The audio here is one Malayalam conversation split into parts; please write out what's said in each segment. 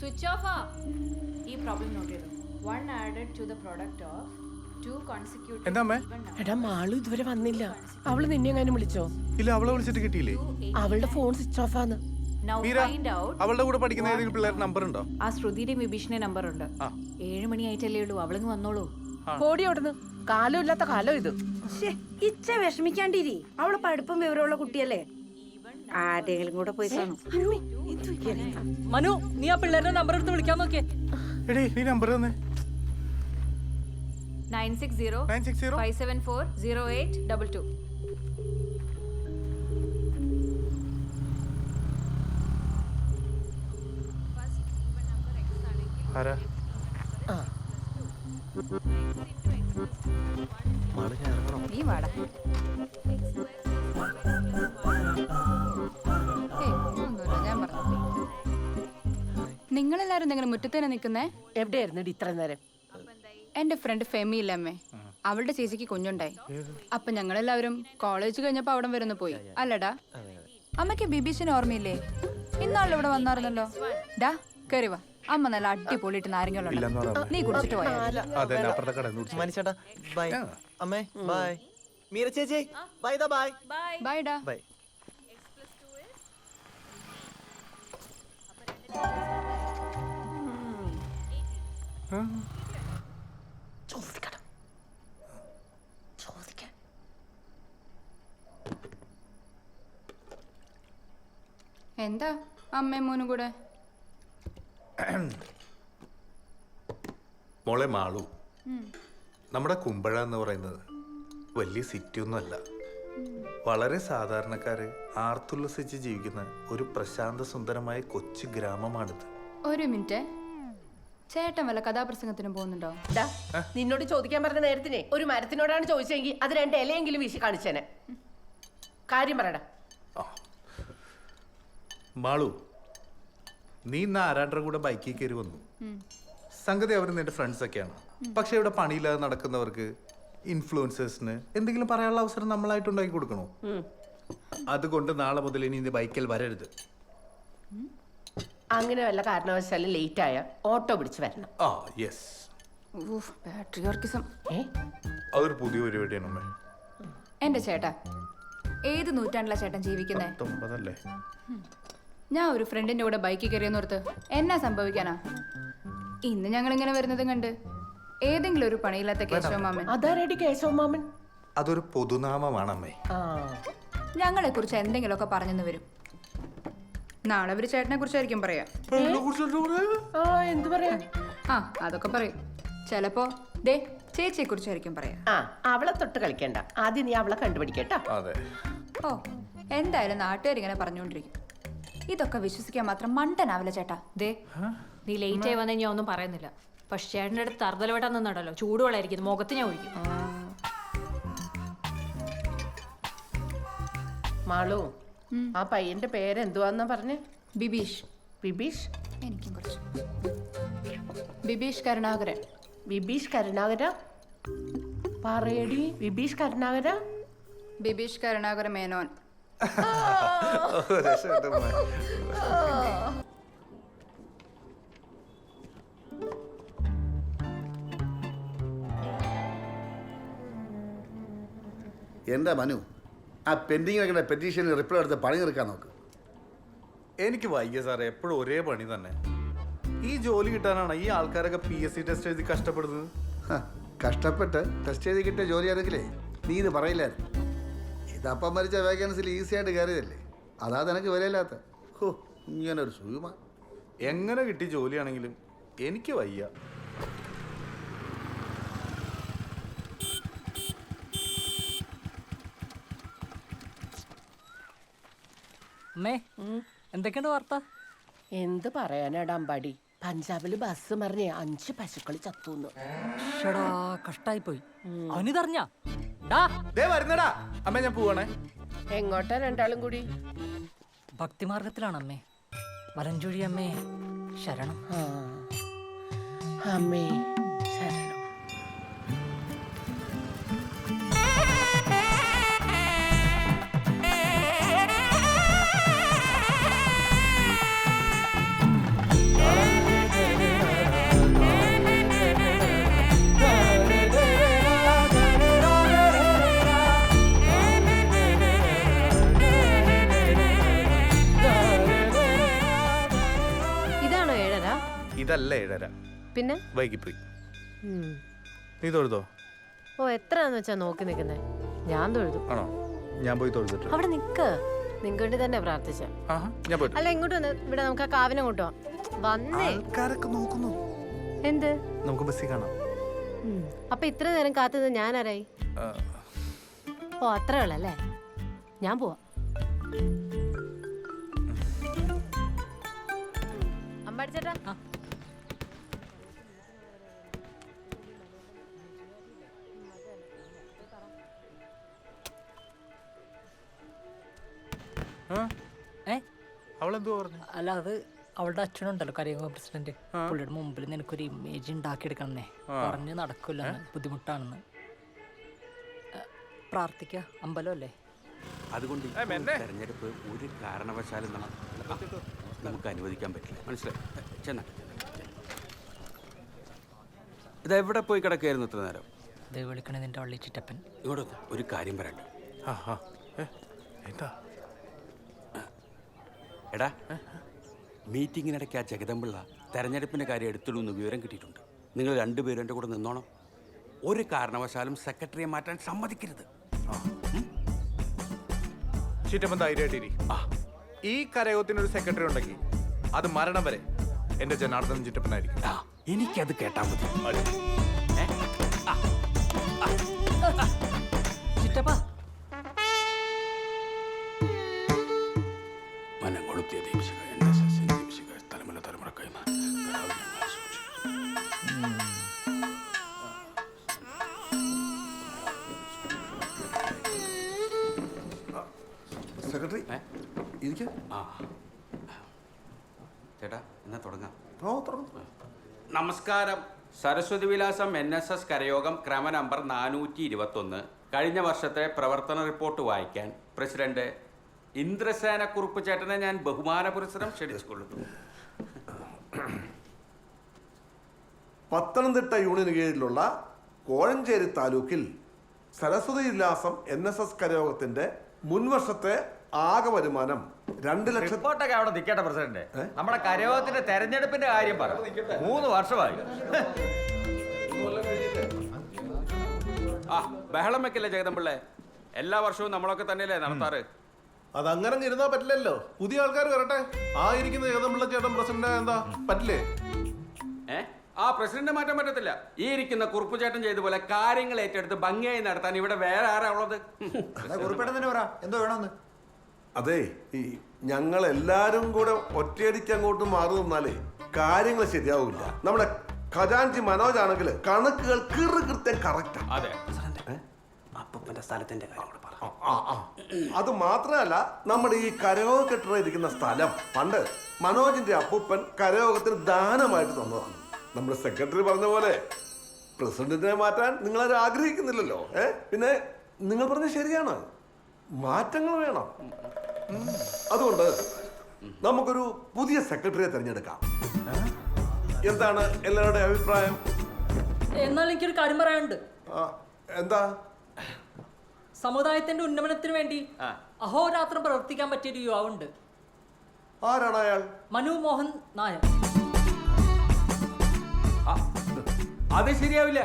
സ്വിച്ച് ഓഫ് ആ. ഈ പ്രോബ്ലം നോട്ട് ചെയ്തു. One added to the product of two എന്താ അമ്മേ? എടാ മാളു ഇതുവരെ വന്നില്ല. അവൾ നിന്നെ എങ്ങാനും വിളിച്ചോ? ഇല്ല അവളെ വിളിച്ചിട്ട് കിട്ടിയില്ലേ? അവളുടെ ഫോൺ സ്വിച്ച് ഓഫ് ആണ് നൗ മീര ഫൈൻഡ് ഔട്ട് അവളുടെ കൂടെ പഠിക്കുന്ന ഏതെങ്കിലും പിള്ളേരുടെ നമ്പർ ഉണ്ടോ? ആ ശ്രുതിയുടെയും വിഭീഷണ നമ്പർ ഉണ്ട്. ആ. ഏഴ് മണി ആയിട്ടല്ലേ ഉള്ളൂ അവളങ്ങ് വന്നോളൂ. കോടി അവിടുന്ന്. കാലം ഇല്ലാത്ത കാലം ഇത്. ശ്ശേ, ഇച്ച വിഷമിക്കാണ്ടിരി. അവൾ പഠിപ്പും വിവരമുള്ള കുട്ടിയല്ലേ? ആരെങ്കിലും കൂടെ പോയി കാണും. മനു നീ ആ പിള്ളേരുടെ നമ്പർ എടുത്ത് വിളിക്കാൻ നോക്കിയേ. എടേ നീ നമ്പർ തന്നെ. Nine six zero nine six zero five seven four zero eight double two ആരാ? നീ വാടാ. നിങ്ങളെല്ലാരും ഇങ്ങനെ മുറ്റത്ത് നിൽക്കുന്നേ? എവിടെയായിരുന്നു ഇത്ര നേരം? എന്റെ ഫ്രണ്ട് ഫെമി ഇല്ലമ്മേ അവളുടെ ചേച്ചിക്ക് കുഞ്ഞുണ്ടായി. അപ്പൊ ഞങ്ങളെല്ലാവരും കോളേജ് കഴിഞ്ഞപ്പോ അവിടെ വരുന്നു പോയി. അല്ലടാ. അമ്മയ്ക്ക് ബിബീഷിന് ഓർമ്മയില്ലേ? ഇന്നാളിവിടെ വന്നായിരുന്നല്ലോ. ഡാ കേറി വാ. അമ്മ നല്ല അടിപൊളിയിട്ട് നാരങ്ങളുണ്ട് നീ കുടിച്ചിട്ട് പോയാ? അതെ അപ്പുറത്തെ കടയിൽ നിന്ന് മനുഷ്യേട്ടാ ബൈ. അമ്മേ ബൈ. മീര ചേച്ചി ബൈ ദാ ബൈ. ബൈ. ഡാ ബൈ. ചോദിക്കണം ചോദിക്കാൻ എന്താ അമ്മയും മോനും കൂടെ? മോളെ മാളു. നമ്മുടെ കുമ്പഴ എന്ന് പറയുന്നത് വലിയ സിറ്റി ഒന്നുമല്ല വളരെ സാധാരണക്കാര് ആർത്തുല്ലസിച്ച് ജീവിക്കുന്ന ഒരു പ്രശാന്ത സുന്ദരമായ കൊച്ചു ഗ്രാമമാണിത്. ഒരു മിനിറ്റ് ചേട്ടൻ വല്ല കഥാപ്രസംഗത്തിന് പോകുന്നുണ്ടോ? നിന്നോട് ചോദിക്കാൻ പറഞ്ഞ നേരത്തിനെ ഒരു മരത്തിനോടാണ് ചോദിച്ചെങ്കിൽ അത് രണ്ട് ഇലയെങ്കിലും വീശി കാണിച്ചേനെ. കാര്യം പറയടാ. മാളു നീ ഇന്ന് ആരാണ്ടരുടെ കൂടെ ബൈക്കിൽ കയറി വന്നു. സംഗതി അവർ നിന്റെ ഫ്രണ്ട്സ് ഒക്കെയാണ്. പക്ഷെ ഇവിടെ പണിയില്ലാതെ നടക്കുന്നവർക്ക് ഇൻഫ്ലുവൻസേഴ്സിന് എന്തെങ്കിലും പറയാനുള്ള അവസരം നമ്മളായിട്ട് ഉണ്ടാക്കി കൊടുക്കണോ അതുകൊണ്ട് നാളെ മുതൽ ഇനി ഇത് ബൈക്കിൽ വരരുത്. അങ്ങനെ വല്ല കാരണവശാലും ലേറ്റ് ആയ ഓട്ടോ പിടിച്ച് വരണം. ആ യെസ് ബാറ്ററി ഓർക്കിസം ഏ? അതൊരു പുതിയ പരിപാടിയാണ് അമ്മേ. എന്റെ ചേട്ടാ ഏത് നൂറ്റാണ്ടിലാ ചേട്ടൻ ജീവിക്കുന്നേ? പത്തൊമ്പതല്ലേ? ഞാൻ ഒരു ഫ്രണ്ടിന്റെ കൂടെ ബൈക്കിൽ കയറിയെന്നോർത്ത് എന്നാ സംഭവിക്കാനാ? ഇന്ന് ഞങ്ങൾ ഇങ്ങനെ വരുന്നത് കണ്ട്. ഏതെങ്കിലും ഒരു പണിയില്ലാത്ത കേശവമാമൻ. അതാരടി കേശവ മാമൻ അതൊരു പൊതുനാമമാണ് അമ്മേ ആ. ഞങ്ങളെ കുറിച്ച് എന്തെങ്കിലുമൊക്കെ പറഞ്ഞെന്ന് വരും. നാളെ ഒരു ചേട്ടനെ കുറിച്ചായിരിക്കും പറയാ. ആ എന്ത് പറയാ? ആ അതൊക്കെ പറയും. ചിലപ്പോ ദേ ചേച്ചിയെ കുറിച്ചായിരിക്കും പറയാ. ആ അവളെ തൊട്ട് കളിക്കണ്ട. ആദ്യം നീ അവളെ കണ്ടുപിടിക്കട്ടോ അതെ. ഓ എന്തായാലും നാട്ടുകാരിങ്ങനെ പറഞ്ഞുകൊണ്ടിരിക്കും. ഇതൊക്കെ വിശ്വസിക്കാൻ മാത്രം മണ്ടനാവില്ല ചേട്ടാ. ദേ നീ ലേറ്റ് ആയി വന്നു ഞാൻ ഒന്നും പറയുന്നില്ല. പക്ഷെ ചേട്ടന്റെ അടുത്ത് തറുതലവട്ടം നിന്നുണ്ടല്ലോ ചൂടുവെള്ളമായിരിക്കും മുഖത്ത് ഞാൻ ഒഴിക്കും. മാളു ആ പയ്യന്റെ പേരെന്തുവാന്നാ പറഞ്ഞേ? ബിബീഷ്. ബിബീഷ്? എനിക്കും കുറച്ച്. ബിബീഷ് കരുണാകരൻ. ബിബീഷ് കരുണാകര? പറയടി ബിബീഷ് കരുണാകര? ബിബീഷ് കരുണാകര മേനോൻ. എന്താ മനു? ആ പെൻഡിങ് വെക്കുന്ന പെറ്റീഷനിൽ റിപ്ലൈ എടുത്ത് പണി തീർക്കാൻ നോക്ക്. എനിക്ക് വൈകിയ സാറേ എപ്പോഴും ഒരേ പണി തന്നെ. ഈ ജോലി കിട്ടാനാണ് ഈ ആൾക്കാരൊക്കെ പി എസ് സി ടെസ്റ്റ് എഴുതി കഷ്ടപ്പെടുന്നത്. ഹ, കഷ്ടപ്പെട്ട് ടെസ്റ്റ് ചെയ്ത് കിട്ടിയ ജോലി ആണെങ്കിലേ നീ ഇത് പറയില്ലായിരുന്നു. ഇതപ്പം മരിച്ച വേക്കൻസിൽ ഈസി ആയിട്ട് കയറിയതല്ലേ? അതാ നിനക്ക് വിലയില്ലാത്ത. ഹോ ഇങ്ങനെ ഒരു സുഖമ. എങ്ങനെ കിട്ടി ജോലിയാണെങ്കിലും എനിക്ക് വയ്യ. അമ്മേ എന്തൊക്കെയുണ്ട് വാർത്ത? എന്ത് പറയാനാടാ അമ്പാടി. പഞ്ചാബിൽ ബസ് മറിഞ്ഞ് അഞ്ച് പശുക്കൾ ചത്തുന്നു. ഷടാ കഷ്ടായി പോയി അവനിതറിഞ്ഞാ? ഡാ. ദേ വരുന്നടാ. അമ്മ ഞാൻ പോവാണേ. എങ്ങോട്ടാ രണ്ടാളും കൂടി? ഭക്തിമാർഗത്തിലാണ് അമ്മേ മലഞ്ചുഴി അമ്മേ ശരണം. അമ്മേ ഇതല്ല ഏഴര. പിന്നെ? വൈകിപ്പോയി. ഉം. നീ തൊഴുതോ? ഓ എത്രയാന്ന് വെച്ചാ നോക്കി നിൽക്കുന്നേ ഞാൻ തൊഴുതു. ആണോ? ഞാൻ പോയി തൊഴുതിട്ട് അവിടെ നിക്ക്. നിങ്ങൾക്ക് വേണ്ടി തന്നെ പ്രാർത്ഥിച്ച. ആഹാ ഞാൻ പോയിട്ട് അല്ല ഇങ്ങോട്ട് വന്ന് ഇവിടെ നമുക്ക് ആ കാവിനെ കൊണ്ടുപോവാം വന്നേ. ആൾക്കാരൊക്കെ നോക്കുന്നു. എന്ത്? നമുക്ക് ബസ്സിൽ കാണാം. ഉം. അപ്പൊ ഇത്ര നേരം കാത്തത് ഞാൻ ആരായി? ആ, ഓ അത്രേ ഉള്ളല്ലേ ഞാൻ പോവാ. അമ്പാടിച്ചേട്ടാ അല്ല അത് അവളുടെ അച്ഛനുണ്ടല്ലോ കരയോഗ പ്രസിഡന്റ്. പുള്ളിയുടെ മുമ്പിൽ നിനക്കൊരു ഇമേജ് ഉണ്ടാക്കിയെടുക്കണേ പറഞ്ഞ് നടക്കില്ല ബുദ്ധിമുട്ടാണെന്ന്. പ്രാർത്ഥിക്ക. അമ്പലം അല്ലേ? അതുകൊണ്ട് തെരഞ്ഞെടുപ്പ് ഒരു കാരണവശാലും നമുക്ക് അനുവദിക്കാൻ പറ്റില്ല. മനസ്സിലായി? ചെന്ന. ഇതെവിടെ പോയി കിടക്കുകയായിരുന്നു ഇത്ര നേരം? ഇത് വിളിക്കണേ നിന്റെ വള്ളി ചിറ്റപ്പൻ. ഇങ്ങോട്ട് ഒരു കാര്യം പറയണ്ട. എന്താ? എടാ മീറ്റിങ്ങിനിടയ്ക്ക് ആ ജഗദമ്പിള്ള തെരഞ്ഞെടുപ്പിന്റെ കാര്യം എടുത്തിടുമെന്ന് വിവരം കിട്ടിയിട്ടുണ്ട്. നിങ്ങൾ രണ്ടുപേരും എന്റെ കൂടെ നിന്നോണം. ഒരു കാരണവശാലും സെക്രട്ടറിയെ മാറ്റാൻ സമ്മതിക്കരുത്. ധൈര്യമായിട്ടിരി ഈ കരയോഗത്തിനൊരു സെക്രട്ടറി ഉണ്ടെങ്കിൽ അത് മരണം വരെ എന്റെ ജനാർദ്ദൻ ചിറ്റപ്പനായിരിക്കും. എനിക്കത് കേട്ടാ മതി. ചിറ്റപ്പ ഇരിക്ക ആ. ചേട്ടാ എന്നാ തുടങ്ങാം. ഓ നമസ്കാരം. Saraswathi Vilasam N S S കരയോഗം ക്രമ നമ്പർ നാനൂറ്റി ഇരുപത്തൊന്ന് കഴിഞ്ഞ വർഷത്തെ പ്രവർത്തന റിപ്പോർട്ട് വായിക്കാൻ പ്രസിഡന്റ് ഇന്ദ്രസേന കുറുപ്പ് ചേട്ടനെ ഞാൻ ബഹുമാന പുരസ്സരം ക്ഷണിച്ചുകൊള്ളുന്നു. പത്തനംതിട്ട യൂണിയന് കീഴിലുള്ള കോഴഞ്ചേരി താലൂക്കിൽ Saraswathi Vilasam N S S കരയോഗത്തിന്റെ മുൻവർഷത്തെ ആകെ വരുമാനം രണ്ട് ലക്ഷം റിപ്പോർട്ടൊക്കെ അവിടെ നിൽക്കട്ടെ പ്രസിഡന്റ്. നമ്മുടെ കരയോഗത്തിന്റെ തെരഞ്ഞെടുപ്പിന്റെ കാര്യം പറ. മൂന്ന് വർഷമായി. ആ ബഹളം വെക്കില്ല ജഗദമ്പിള്ളേ എല്ലാ വർഷവും നമ്മളൊക്കെ തന്നെയല്ലേ നടത്താറ്? അങ്ങനെ ഇരുന്നാ പറ്റില്ലല്ലോ. പുതിയ ആൾക്കാർ വരട്ടെ. ആ ഇരിക്കുന്ന ജഗദമ്പിള്ള ചേട്ടൻ പ്രസിഡന്റ് എന്താ പറ്റില്ലേ? ഏ? ആ പ്രസിഡന്റ് മാറ്റാൻ പറ്റത്തില്ല. ഈ ഇരിക്കുന്ന കുറുപ്പ് ചേട്ടൻ ചെയ്ത പോലെ കാര്യങ്ങൾ ഏറ്റെടുത്ത് ഭംഗിയായി നടത്താൻ ഇവിടെ വേറെ ആരാ ഉള്ളത്? എന്തോ വേണമെന്ന് അതെ ഈ ഞങ്ങൾ എല്ലാരും കൂടെ ഒറ്റയടിക്ക് അങ്ങോട്ട് മാറി നിന്നാലേ കാര്യങ്ങൾ ശരിയാവില്ല. നമ്മുടെ ഖജാൻജി മനോജ് ആണെങ്കിൽ കണക്കുകൾ കിറു കൃത്യം കറക്റ്റാ അതെ. സ്ഥലത്തിന്റെ കാര്യം കൂടെ പറ. ആ, ആ. അത് മാത്രമല്ല നമ്മുടെ ഈ കരയോഗ കെട്ടിട ഇരിക്കുന്ന സ്ഥലം. പണ്ട് മനോജിന്റെ അപ്പൂപ്പൻ കരയോഗത്തിന് ദാനമായിട്ട് തന്നതാണ്. നമ്മുടെ സെക്രട്ടറി പറഞ്ഞ പോലെ പ്രസിഡന്റിനെ മാറ്റാൻ നിങ്ങൾ ആഗ്രഹിക്കുന്നില്ലല്ലോ. ഏ? പിന്നെ നിങ്ങൾ പറഞ്ഞ ശരിയാണ്. മാറ്റങ്ങൾ വേണം. അതുകൊണ്ട് നമുക്കൊരു പുതിയ സെക്രട്ടറിയെ തിരഞ്ഞെടുക്കാം. എന്താണ് എല്ലാവരുടെ അഭിപ്രായം? എന്നാൽ എനിക്കൊരു കാര്യം പറയാനുണ്ട്. ആ, എന്താ? സമുദായത്തിന്റെ ഉന്നമനത്തിന് വേണ്ടി അഹോരാത്രം പ്രവർത്തിക്കാൻ പറ്റിയ ഒരു യുവാവുണ്ട്. ആരാണ് അയാൾ? മനു മോഹൻ നായർ. ആ, അത് ശരിയാവില്ല.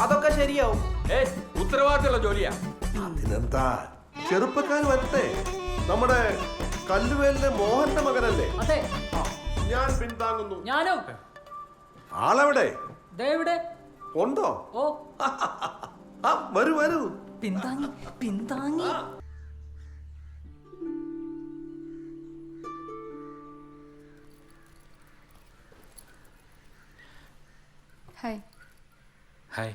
അതൊക്കെ ശരിയാവും. ഏ ഉത്തരവാദിത്തമുള്ള ജോലിയാ. അതിനെന്താ? ചെറുപ്പക്കാർ വരട്ടെ. നമ്മുടെ കല്ലുവേലിലെ മോഹന്റെ മകനല്ലേ? അതെ. ഞാൻ പിന്താങ്ങുന്നു ഞാനും? ആളെവിടെ? ദേ ഇവിടെ. ഉണ്ടോ? ഓ. ആ വരൂ വരൂ. പിന്താങ്ങി പിന്താങ്ങി ഹായ് ഹായ്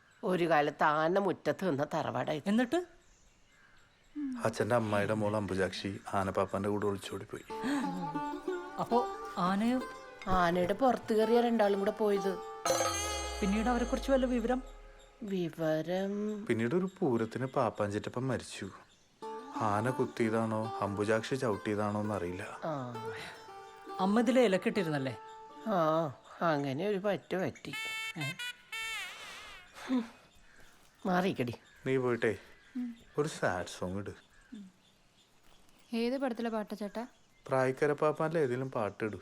ഒരു കാലത്ത് ആന മുറ്റത്ത് നിന്ന തറവാടായി. എന്നിട്ട്? അച്ഛന്റെ അമ്മായിയുടെ മോൾ അമ്പുജാക്ഷി ആനപ്പാപ്പാന്റെ കൂടെ ഒളിച്ചോടി പോയി അപ്പോ ആനയോ? ആനയുടെ പുറത്ത് കയറിയ രണ്ടാളും കൂടെ പോയത്. പിന്നീട് അവരെ കുറിച്ച് വല്ല വിവരം? വിവരം. പിന്നീട് ഒരു പൂരത്തിന് പാപ്പാഞ്ചിറ്റപ്പം മരിച്ചു. ആന കുത്തിയതാണോ അമ്പുജാക്ഷി ചവിട്ടിയതാണോ എന്നറിയില്ല. ആ. അമ്മ ഇതിലെ ഇലക്കിട്ടിരുന്നല്ലേ? ആ അങ്ങനെ ഒരു പറ്റു പറ്റി. മാറിക്കടി നീ പോയിട്ടേ ഒരു സാഡ് സോങ് ഇട്. ഏത് പടത്തിലെ പാട്ടാ ചേട്ടാ? പ്രായക്കര പാപ്പാന്റെ ഏതെങ്കിലും പാട്ടിടു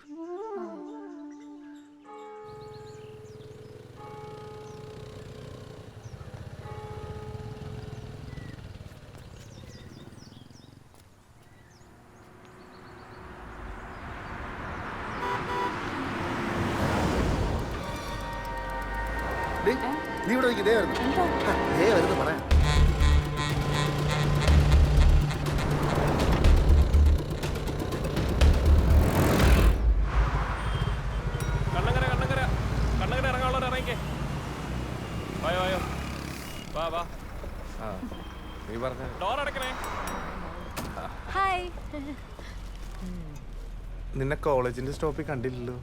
നിന്നെ കോളേജിന്റെ സ്റ്റോപ്പിൽ കണ്ടില്ലല്ലോ.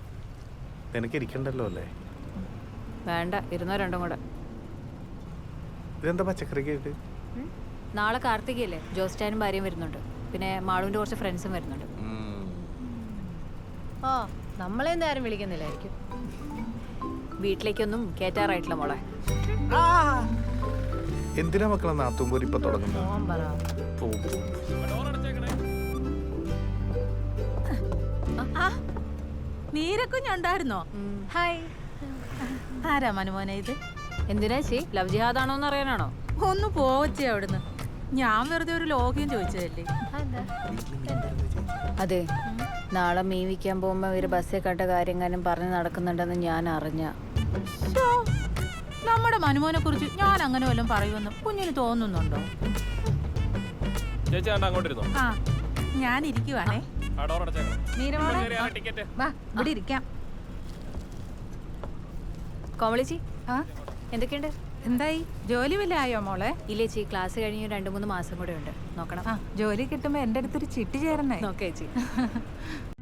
നിനക്ക് ഇരിക്കണ്ടല്ലോ അല്ലേ? വേണ്ട ഇരുന്നോ രണ്ടും കൂടെ. ഇതെന്താ പച്ചക്കറിക്ക് ആയിട്ട് നാളെ കാർത്തികയല്ലേ? ജോസ്റ്റാനും ഭാര്യയും വരുന്നുണ്ട്. പിന്നെ മാളുവിന്റെ കുറച്ച് ഫ്രണ്ട്സും വരുന്നുണ്ട്. ഓ നമ്മളെ എന്താരും വിളിക്കുന്നില്ലായിരിക്കും. വീട്ടിലേക്കൊന്നും കേറ്റാറായിട്ടില്ല മോളെ. എന്തിനാ മക്കളെ നാത്തുമ്പോൾ ഇപ്പൊ തുടങ്ങുന്നത്? പറ. നീരക്കുഞ്ഞുണ്ടായിരുന്നോ? ഹായ്. ആരാ മനുമോനെ ഇത്? എന്തിനാ ചേ ലവ് ജിഹാദാണോ എന്ന് അറിയാനാണോ? ഒന്ന് പോവച്ചേ അവിടുന്ന്. ഞാൻ വെറുതെ ഒരു ലോഗ്യം ചോദിച്ചതല്ലേ? അതെ നാളെ മീൻ വിൽക്കാൻ പോകുമ്പോ ഇവർ ബസ്സിൽ കണ്ട കാര്യങ്ങളും പറഞ്ഞ് നടക്കുന്നുണ്ടെന്ന് ഞാൻ അറിഞ്ഞ. നമ്മുടെ മനുമോനെ കുറിച്ച് ഞാൻ അങ്ങനെ വല്ലതും പറയുമെന്ന് കുഞ്ഞിന് തോന്നുന്നുണ്ടോ? ചേച്ചി ആ ഞാൻ ഇരിക്കുവാണേ. ഇവിടെ ഇരിക്കാം. കോമളിച്ചി ആ? എന്തൊക്കെയുണ്ട്? എന്തായി? ജോലി വല്ല ആയോ മോളെ? ഇല്ലേച്ചി ക്ലാസ് കഴിഞ്ഞ് രണ്ട് മൂന്ന് മാസം കൂടെ ഉണ്ട്. നോക്കണം. ആ ജോലി കിട്ടുമ്പോ എന്റെ അടുത്തൊരു ചിട്ടി ചേരണേ നോക്കേ ചേച്ചി.